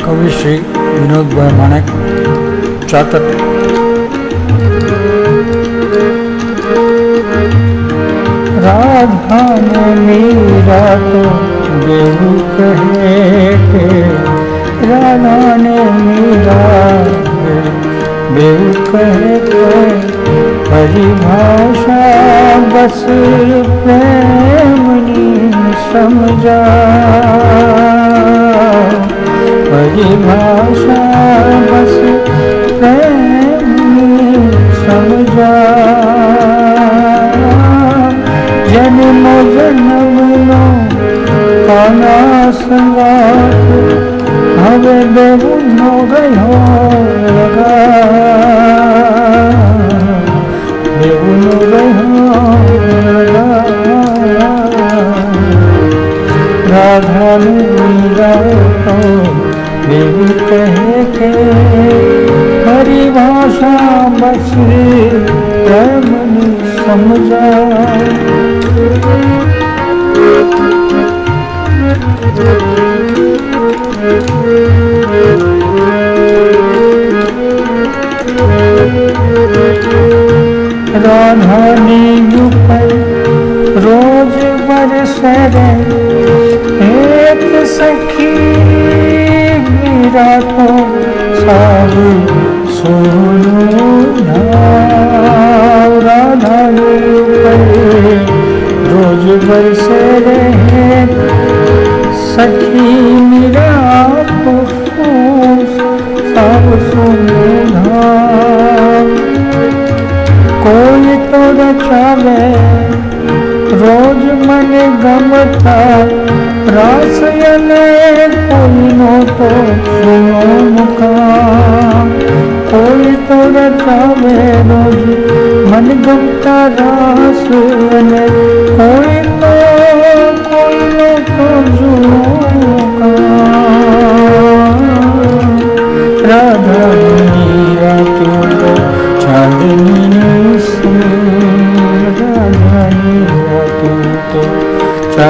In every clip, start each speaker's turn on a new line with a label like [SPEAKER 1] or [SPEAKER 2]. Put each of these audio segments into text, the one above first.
[SPEAKER 1] કવિ શ્રી વિનોદભાઈ માણેક ચાતક રાધા ને મીરા તો દેવું કહે કે રાધા ને મીરા દેવું કહે કે પરિભાષા બસ પ્રેમની સમજા राधा मेरा तो मेरी कहे के हरी भाषा बसरी मन समझा राधा ने पर रोज बरस रे 새끼라고 사는 소녀야 ગમતા રાસયને કોઈનો તો સુનો મુકામ. કોઈ તો રચાવે રોજ મન ગમતા રાસ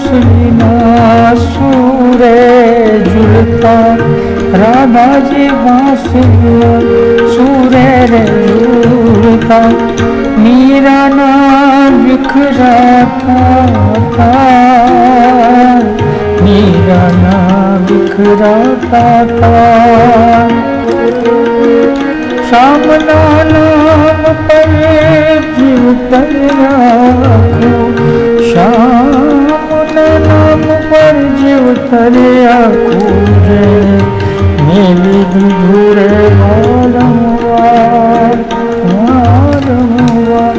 [SPEAKER 1] सुना सूरे झुलता राधा जी बांसुरिया सूरे रे झूलता नाम बिखरा था मीरा नाम बिखरा था सामना नाम पर जीव पर જીવ તર્યા કૂજે મેલી દીધું રે વારંવાર વારંવાર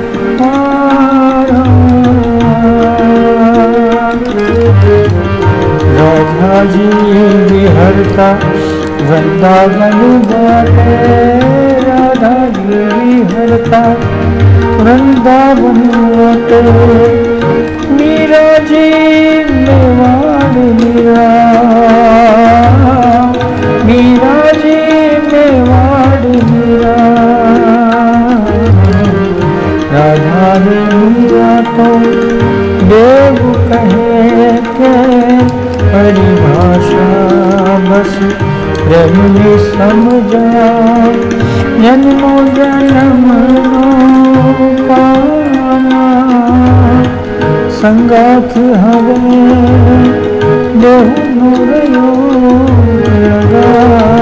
[SPEAKER 1] રાધાજી વિહરતા વૃંદાવન બાટે રાધાજી વિહરતા વૃંદાવન મીરાજી जन्म समझा जन्मो जन्म संगत हमें देह लगा